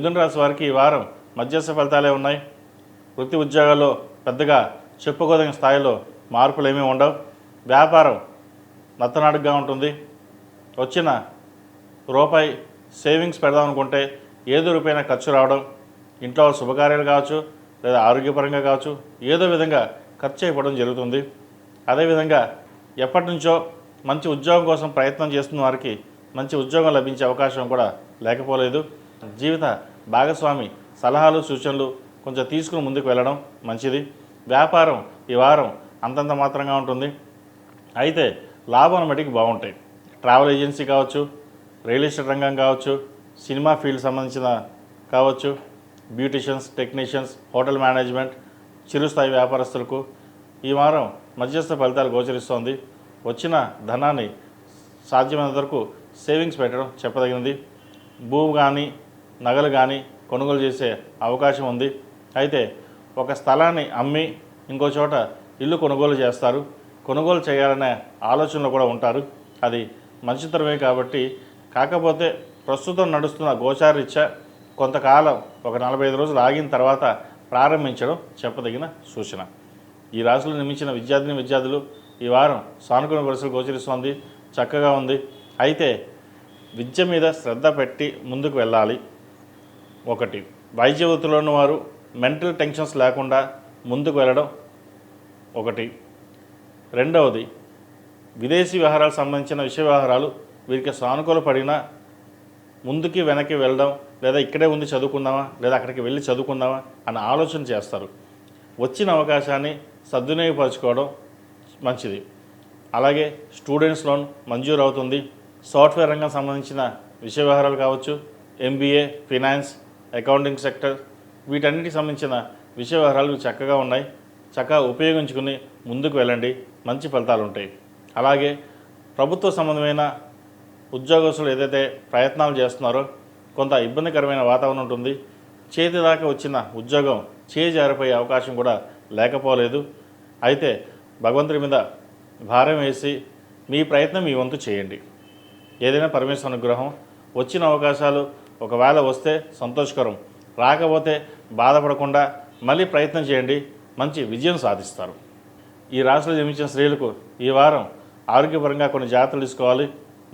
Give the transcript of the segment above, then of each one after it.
మిథున రాశి వారికి ఈ వారం మధ్యస్థ ఫలితాలే ఉన్నాయి. వృత్తి ఉద్యోగాల్లో పెద్దగా చెప్పుకోదగిన స్థాయిలో మార్పులు ఏమీ ఉండవు. వ్యాపారం నత్తనాడుగా ఉంటుంది. వచ్చిన రూపాయి సేవింగ్స్ పెడదాం అనుకుంటే ఏదో రూపాయినా ఖర్చు రావడం ఇంట్లో శుభకార్యాలు కావచ్చు లేదా ఆరోగ్యపరంగా కావచ్చు ఏదో విధంగా ఖర్చు అయిపోవడం జరుగుతుంది. అదేవిధంగా ఎప్పటి నుంచో మంచి ఉద్యోగం కోసం ప్రయత్నం చేస్తున్న వారికి మంచి ఉద్యోగం లభించే అవకాశం కూడా లేకపోలేదు. జీవిత భాగస్వామి సలహాలు సూచనలు కొంచెం తీసుకుని ముందుకు వెళ్ళడం మంచిది. వ్యాపారం ఈ వారం అంతంత మాత్రంగా ఉంటుంది. అయితే లాభాలు మటుకు బాగుంటాయి. ట్రావెల్ ఏజెన్సీ కావచ్చు రియల్ ఎస్టేట్ రంగం కావచ్చు సినిమా ఫీల్డ్ సంబంధించిన కావచ్చు బ్యూటిషియన్స్ టెక్నీషియన్స్ హోటల్ మేనేజ్మెంట్ చిరుస్థాయి వ్యాపారస్తులకు ఈ వారం మధ్యస్థ ఫలితాలు గోచరిస్తోంది. వచ్చిన ధనాన్ని సాధ్యమైనంత వరకు సేవింగ్స్ పెట్టడం చెప్పదగినది. భూమి కానీ నగలు కానీ కొనుగోలు చేసే అవకాశం ఉంది. అయితే ఒక స్థలాన్ని అమ్మి ఇంకో చోట ఇల్లు కొనుగోలు చేస్తారు. కొనుగోలు చేయాలనే ఆలోచనలు కూడా ఉంటారు. అది మంచితరమే కాబట్టి కాకపోతే ప్రస్తుతం నడుస్తున్న గోచారీత్యా కొంతకాలం ఒక నలభై ఐదు రోజులు ఆగిన తర్వాత ప్రారంభించడం చెప్పదగిన సూచన. ఈ రాశిలో నిర్మించిన విద్యార్థిని విద్యార్థులు ఈ వారం సానుకూల పరిస్థితులు గోచరిస్తోంది. చక్కగా ఉంది. అయితే విద్య మీద శ్రద్ధ పెట్టి ముందుకు వెళ్ళాలి. ఒకటి. వైద్య వృత్తిలో వారు మెంటల్ టెన్షన్స్ లేకుండా ముందుకు వెళ్ళడం ఒకటి. రెండవది విదేశీ వ్యవహారాలకు సంబంధించిన విషయ వ్యవహారాలు వీరికి సానుకూల పడినా ముందుకి వెనక్కి వెళ్ళడం లేదా ఇక్కడే ఉంది చదువుకుందామా లేదా అక్కడికి వెళ్ళి చదువుకుందామా అని ఆలోచన చేస్తారు. వచ్చిన అవకాశాన్ని సద్వినియోగపరచుకోవడం మంచిది. అలాగే స్టూడెంట్స్ లోన్ మంజూరు అవుతుంది సాఫ్ట్వేర్ రంగం సంబంధించిన విషయ వ్యవహారాలు కావచ్చు ఎంబీఏ ఫినాన్స్ అకౌంటింగ్ సెక్టర్. వీటన్నిటికి సంబంధించిన విషయ వ్యవహారాలు చక్కగా ఉన్నాయి. చక్కగా ఉపయోగించుకుని ముందుకు వెళ్ళండి. మంచి ఫలితాలు ఉంటాయి. అలాగే ప్రభుత్వ సంబంధమైన ఉద్యోగస్తులు ఏదైతే ప్రయత్నాలు చేస్తున్నారో కొంత ఇబ్బందికరమైన వాతావరణం ఉంటుంది. చేతి దాకా వచ్చిన ఉద్యోగం చేజారిపోయే జారిపోయే అవకాశం కూడా లేకపోలేదు. అయితే భగవంతుడి మీద భారం వేసి మీ ప్రయత్నం మీ వంతు చేయండి. ఏదైనా పరమేశ్వర అనుగ్రహం వచ్చిన అవకాశాలు ఒకవేళ వస్తే సంతోషకరం. రాకపోతే బాధపడకుండా మళ్ళీ ప్రయత్నం చేయండి. మంచి విజయం సాధిస్తారు. ఈ రాశిలో జన్మించిన స్త్రీలకు ఈ వారం ఆరోగ్యపరంగా కొన్ని జాగ్రత్తలు తీసుకోవాలి.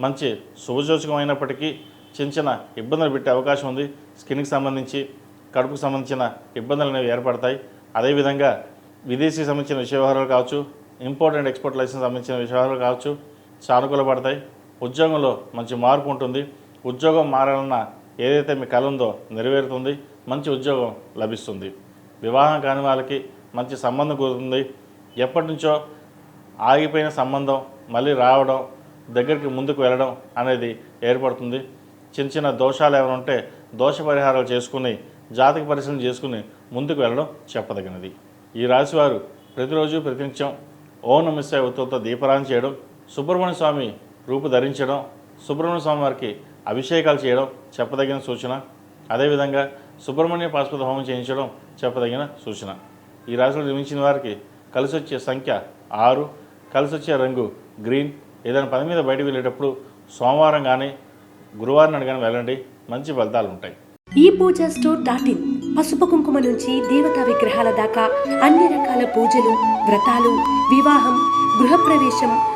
మంచి శుభసూచకమైనప్పటికీ చిన్న చిన్న ఇబ్బందులు పెట్టే అవకాశం ఉంది. స్కిన్కి సంబంధించి కడుపుకు సంబంధించిన ఇబ్బందులు అనేవి ఏర్పడతాయి. అదేవిధంగా విదేశీ సంబంధించిన విషయవహారాలు కావచ్చు ఇంపోర్ట్ అండ్ ఎక్స్పోర్ట్ లైసెన్స్ సంబంధించిన విషయాలు కావచ్చు సానుకూల పడతాయి. ఉద్యోగంలో మంచి మార్పు ఉంటుంది. ఉద్యోగం మారాలన్న ఏదైతే మీ కల ఉందో నెరవేరుతుంది మంచి ఉద్యోగం లభిస్తుంది. వివాహం కాని వాళ్ళకి మంచి సంబంధం కుదురుతుంది. ఎప్పటి నుంచో ఆగిపోయిన సంబంధం మళ్ళీ రావడం దగ్గరికి ముందుకు వెళ్ళడం అనేది ఏర్పడుతుంది. చిన్న చిన్న దోషాలు ఏమైనా ఉంటే దోష పరిహారాలు చేసుకుని జాతక పరిశీలన చేసుకుని ముందుకు వెళ్ళడం చెప్పదగినది. ఈ రాశివారు ప్రతిరోజు ప్రతినిత్యం ఓం నమస్తే ఉత్తులతో దీపారాయణ చేయడం సుబ్రహ్మణ్య స్వామి రూపు ధరించడం సుబ్రహ్మణ్య స్వామి వారికి అభిషేకాలు చేయడం చెప్పదగిన సూచన. అదేవిధంగా సుబ్రహ్మణ్య పాశుపత హోమం చేయించడం చెప్పదగిన సూచన. ఈ రాశిలో నిర్మించిన వారికి కలిసి వచ్చే సంఖ్య ఆరు కలిసి వచ్చే రంగు గ్రీన్. ఏదైనా పని మీద బయటకు వెళ్ళేటప్పుడు సోమవారం కానీ గురువారం నాడు కానీ వెళ్ళండి. మంచి ఫలితాలు ఉంటాయి. ఈ పూజ స్టోర్ డాట్ ఇన్. పసుపు కుంకుమ నుంచి దేవతా విగ్రహాల దాకా అన్ని రకాల పూజలు వ్రతాలు వివాహం గృహప్రవేశం